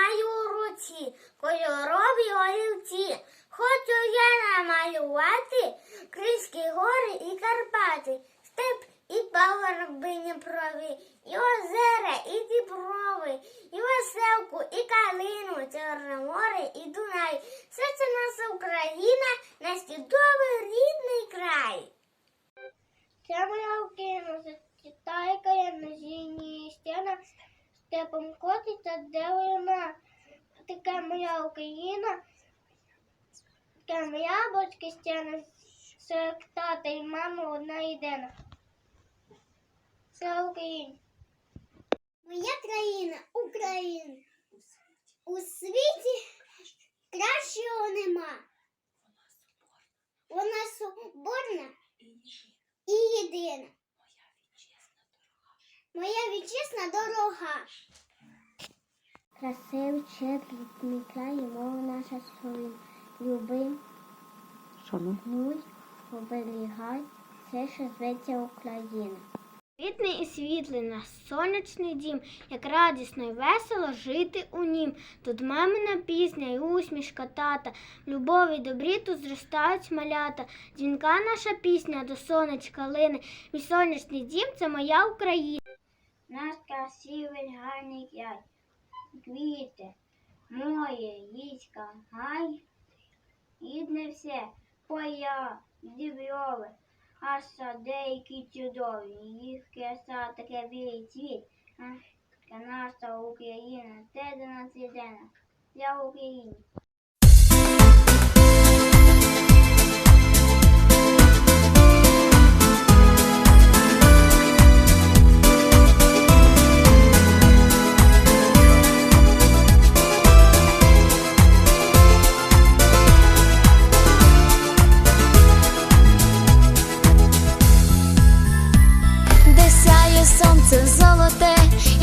маю у руці кольорові олівці. Хочу я намалювати Кризькі гори і Карпати, степ і пагорбині Дніпрові, і озера, і діброви, і веселку, і калину, Чорне море, і Дунай. Все це наша Україна, наш чудовий рідний край. Це моя Україна, зачитайка на зійні стіна, степом котиться, де вона. Така моя Україна, така моя батьківщина, сорок тата і мама одна єдина. Слава Україні! Моя країна Україна. У світі кращого нема. Вона соборна і єдина. Моя вітчизна дорога. Красивий, щедрий мій край, і мова наша солі. Люби, гнуй, оберігай, все, що зветься Україна. Світний і світлий наш сонячний дім, як радісно і весело жити у нім. Тут мамина пісня і усмішка тата, любові добрі тут зростають малята. Дзвінка наша пісня до сонечка лине. Мій сонячний дім це моя Україна. Наш красивий гарний край, квіти, моє, їська гай, рідне все, поля, зіброви, а садейки чудові, їх краса таке білий цвіт. Наша Україна, те до нас єдина, для України.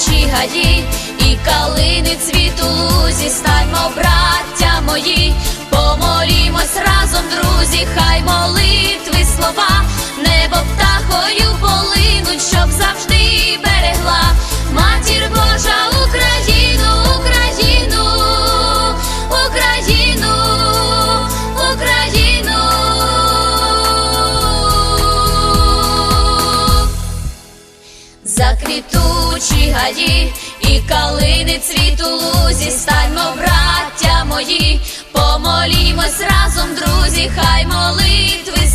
Заквітучі гаї і калини цвіту лузі, станьмо, браття мої, помолімось разом, друзі, хай молитви слова, гаї і калини цвіту лузі, станьмо, браття мої, помолімось разом, друзі, хай молитви